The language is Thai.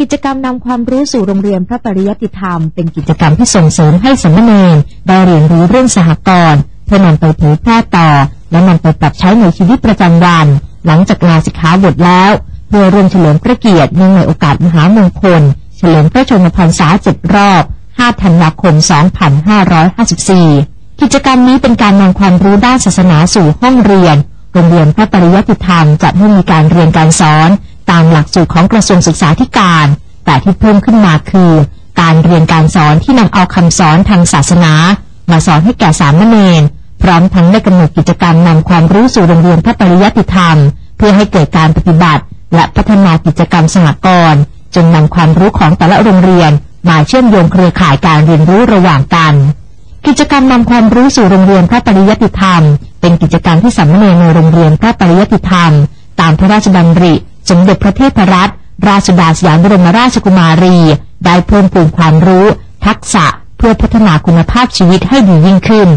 กิจกรรมนำความรู้สู่โรงเรียนพระปริยติธรรม เป็นกิจกรรมที่ส่งเสริมให้สมณเณรได้เรียนรู้เรื่องสหกรณ์เพื่อนำไปเผยแพร่ต่อ และนำไปปรับใช้ในชีวิตประจำวัน หลังจากลาสิกขาบทแล้ว เพื่อร่วมเฉลิมพระเกียรติเนื่องในโอกาสมหามงคล เฉลิมพระชนมพรรษาเจ็ดรอบ 5 ธันวาคม 2554 กิจกรรมนี้เป็นการนำความรู้ด้านศาสนาสู่ห้องเรียน โรงเรียนพระปริยติธรรมจัดให้มีการเรียนการสอน ตามหลักสูตรของกระทรวงศึกษาธิการ แต่ที่เพิ่มขึ้นมาคือ การเรียนการสอนที่นำเอาคำสอนทางศาสนา มาสอนให้แก่สามเณรพร้อมทั้งได้กำหนดกิจกรรมนำความรู้สู่โรงเรียนพระปริยติธรรม เพื่อให้เกิดการปฏิบัติ และพัฒนากิจกรรมสหกรณ์จนนำความรู้ของแต่ละโรงเรียน มาเชื่อมโยงเครือข่ายการเรียนรู้ระหว่างกัน กิจกรรมนำความรู้สู่โรงเรียนพระปริยติธรรม เป็นกิจกรรมที่สามเณรในโรงเรียนพระปริยติธรรม ตามพระราชดำริ สมเด็จพระเทพรัตนราชสุดาสยามบรมราชกุมารี ได้เพิ่มปูนความรู้ ทักษะเพื่อพัฒนาคุณภาพชีวิตให้ดียิ่งขึ้น